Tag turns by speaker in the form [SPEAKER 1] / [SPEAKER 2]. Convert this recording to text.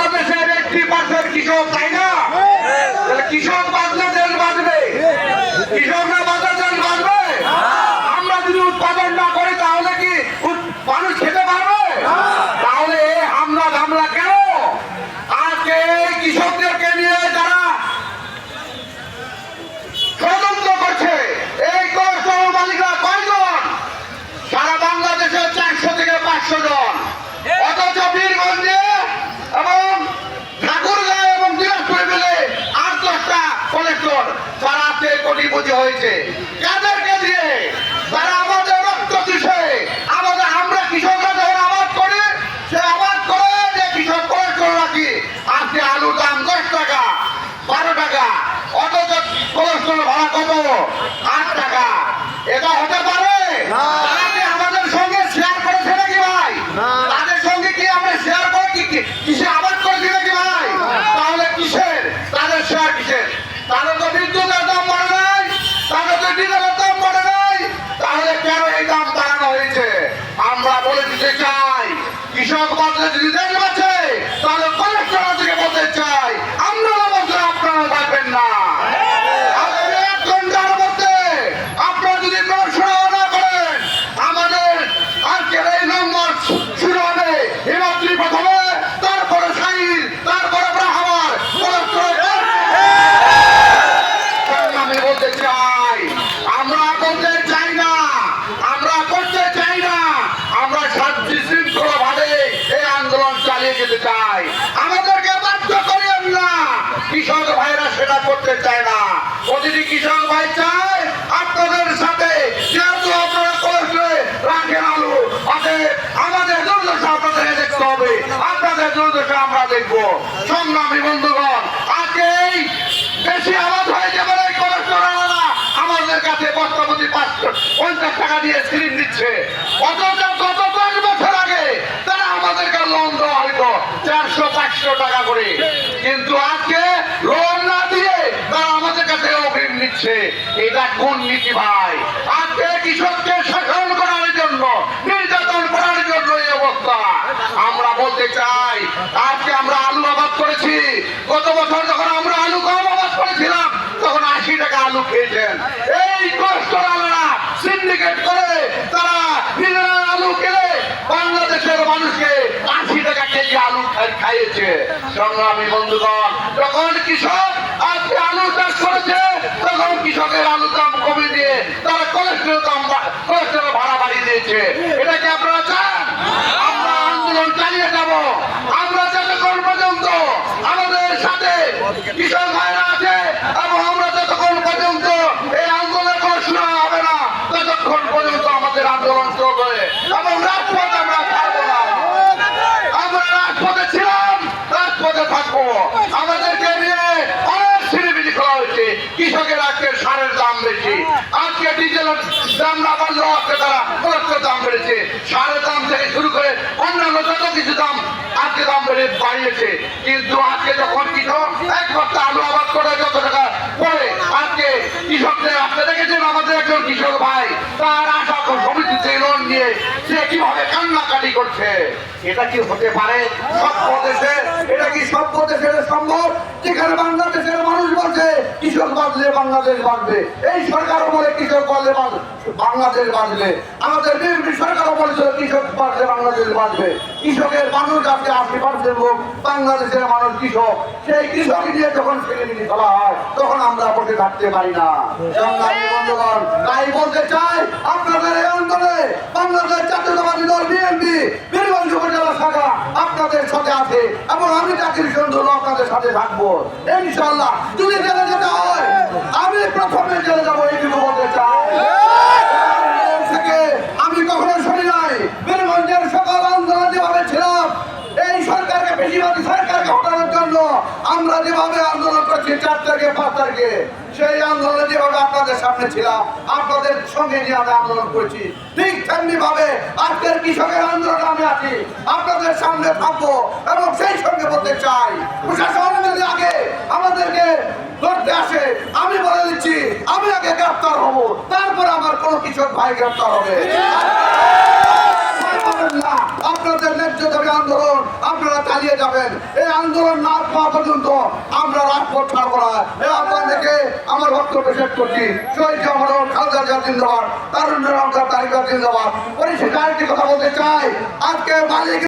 [SPEAKER 1] বাংলাদেশের একটি পার্সেন্ট কৃষক তাই না? কৃষক বাঁচলে দেশ বাঁচবে। কৃষক না বাঁচলে দেশ বাঁচবে আমরা যদি উৎপাদন না করি তাহলে কি উৎ- মানুষ খেতে পারবে তাহলে এই হামলা ধামলা কেন আজকে এই কৃষকদেরকে নিয়ে যারা ষড়যন্ত্র করছে এই কষ্টর মালিকরা কয়জন সারা বাংলাদেশে চারশো থেকে পাঁচশো জন অথচ বীরগঞ্জে এবং ঠাকুরগাঁও এবং দিনাজপুরে মিলে আট দশটা কলেক্টর তারা আজকে হয়েছে কাদেরকে দিয়ে? তারা আমাদের রক্ত দিছে আমাদের আমরা কৃষকরা যখন আবাদ করি সে আবাদ করে যে কৃষক কলেক্টর রাখি। আজকে আলুর দাম দশ টাকা বারো টাকা অথচ কলেস্ট্রল ভাড়া কত? আট টাকা। এটা হতে পারে? আমাদের সঙ্গে শেয়ার করেছে নাকি ভাই? তাদের সঙ্গে কি আমরা শেয়ার করে? কি কৃষক বাঁচলে যদি দেশ বাঁচে তাহলে কলেস্ট্রল থেকে বলতে চাই আমরা বলতে আপনারা পারবেন না আগামী এক ঘণ্টার মধ্যে আপনারা যদি পড়াশোনা না করেন আমাদের আজকের এই নম্বর শুরু হবে হিমাদ্রি প্রথমে তারপরে সাইল তারপরে ব্রাহ্মণ আমি বলতে চাই আমরা বলতে চাই না আমরা করতে চাই না আমরা শান্তি শৃঙ্খলা ভাবে এই আন্দোলন চালিয়ে যেতে চাই আমাদেরকে বাধ্য করেন না কৃষক ভাইরা সেটা করতে চায় না। প্রতিটি কৃষক ভাই চায় আপনাদের সাথে, যেহেতু আপনারা করেছে রাখেন আলু আমাদের দুর্দশা আপনাদের দেখতে হবে। আপনাদের দুর্দশা আমরা সংগ্রামী বন্ধুগণ এই বেশি হয়ে যাবে কাছে পাঁচশো পঞ্চাশ টাকা বছর আগে আমাদেরকে লোন দেওয়া হয়তো চারশো টাকা করে। কিন্তু আজকে লোন না দিয়ে তারা আমাদের কাছে নিচ্ছে এটা কোন নীতি ভাই? আজকে কৃষককে শাসন করার জন্য, নির্যাতন করার জন্য এই অবস্থা। আমরা বলতে চাই, আজকে আমরা আলু আবাদ করেছি। গত বছর যখন আমরা আলু কম আবাদ করেছিলাম, তখন আশি টাকা আলু খেয়েছেন। এই কষ্ট আলুরা সিন্ডিকেট করে তারা নিজেরা আলু কিনে বাংলাদেশের মানুষকে আশি টাকা কেজি আলু খাই- খাইয়েছে। সংগ্রামী বন্ধুগণ, যখন কৃষক আজকে আলু চাষ করেছে আলু দাম কমিয়ে দিয়ে তারা কলেস্ট্রল দাম কলেস্ট্রল ভাড়া বাড়িয়ে দিয়েছে। এটা কি আপনারা চান? আমরা আন্দোলন চালিয়ে যাব। আমরা যতক্ষণ পর্যন্ত আমাদের সাথে কৃষক ভাইরা আছে এবং আমরা যতক্ষণ পর্যন্ত এই আন্দোলন কোনো শুরু হবে না ততক্ষণ পর্যন্ত আমাদের আন্দোলন চলবে এবং রাজপথ আমরা ছাড়বো না আমরা রাজপথে ছিলাম রাজপথে থাকব আমাদেরকে নিয়ে অনেক সিনেমিনি খোলা হয়েছে কৃষকের আজকে সারের দাম বেশি আজকে ডিজেলের দাম না বাড়লেও আজকে তারা কলেস্ট্রল দাম বেড়েছে সারের দাম থেকে শুরু করে অন্যান্য যত কিছু দাম আজকে দাম বেড়ে বাড়িয়েছে কিন্তু আজকে যখন কৃষক এক বস্তা আলু আবাদ করে যত টাকা আজকে কৃষকদের দেখেছেন আমাদের একজন কৃষক ভাই। তার আশা সমিতিতে লোন নিয়ে সে কীভাবে কান্নাকাটি করছে, এটা কি হতে পারে? সব দেশে এটা কি সব দেশের সম্ভব? যেখানে বাংলাদেশের মানুষ বলছে, কৃষক বাঁচলে বাংলাদেশ বাঁচবে। এই সরকারও বলে কৃষক বললে বাংলাদেশ বাঁচবে। আমাদের বিএনপি সরকারও বলেছিল কৃষক বাঁচলে বাংলাদেশ বাঁচবে। কৃষকের মানুষ আজকে আশি পার্সেন্ট লোক বাংলাদেশের মানুষ কৃষক। সেই কৃষক নিয়ে যখন ছেলেমিনি করা হয়, তখন আমরা বসে থাকতে পারি না। তাই বলতে চাই, আপনাদের এই অঞ্চলে বাংলাদেশ জাতীয়তাবাদী দল বিএনপি বীরগঞ্জ উপজেলা শাখা আপনাদের সাথে আছে এবং আমি চাকরি সুন্দর আপনাদের সাথে থাকব। ইনশাল্লাহ যদি জেলে যেতে হয়। আমি প্রথমে জেলে যাব এইটুকু বলতে চাই। থেকে আমি কখনো শুনি নাই। বীরগঞ্জের সকল আন্দোলন যেভাবে ছিলাম এই সরকারকে বেশিরভাগী সরকারকে হটানোর জন্য আমরা যেভাবে আন্দোলন করছি চার তারিখে পাঁচ তারিখে সেই আন্দোলনে যেভাবে আপনাদের সামনে ছিলাম আপনাদের সঙ্গে নিয়ে আমি আন্দোলন করেছি। ঠিক তেমনি ভাবে আজকের কৃষকের আন্দোলনে আমি আছি। আপনাদের সামনে থাকব এবং সেই সঙ্গে বলতে চাই প্রশাসন ধরতে আসে, আমি বলে দিচ্ছি, আমি আগে গ্রেপ্তার হব, তারপরে আমার কোনো কৃষক ভাই গ্রেপ্তার হবে। আপনাদের ন্যায্য দাবি আন্দোলন, আপনারা চালিয়ে যাবেন। এই আন্দোলন না পাওয়া পর্যন্ত আমরা রাজপথ ছাড়বো না। এই আপনাদেরকে আমার বক্তব্য শেষ করছি। শহীদ জিয়া জিন্দাবাদ তারুণ্য জিন্দাবাদ। আরেকটি কথা বলতে চাই। আজকে মালিক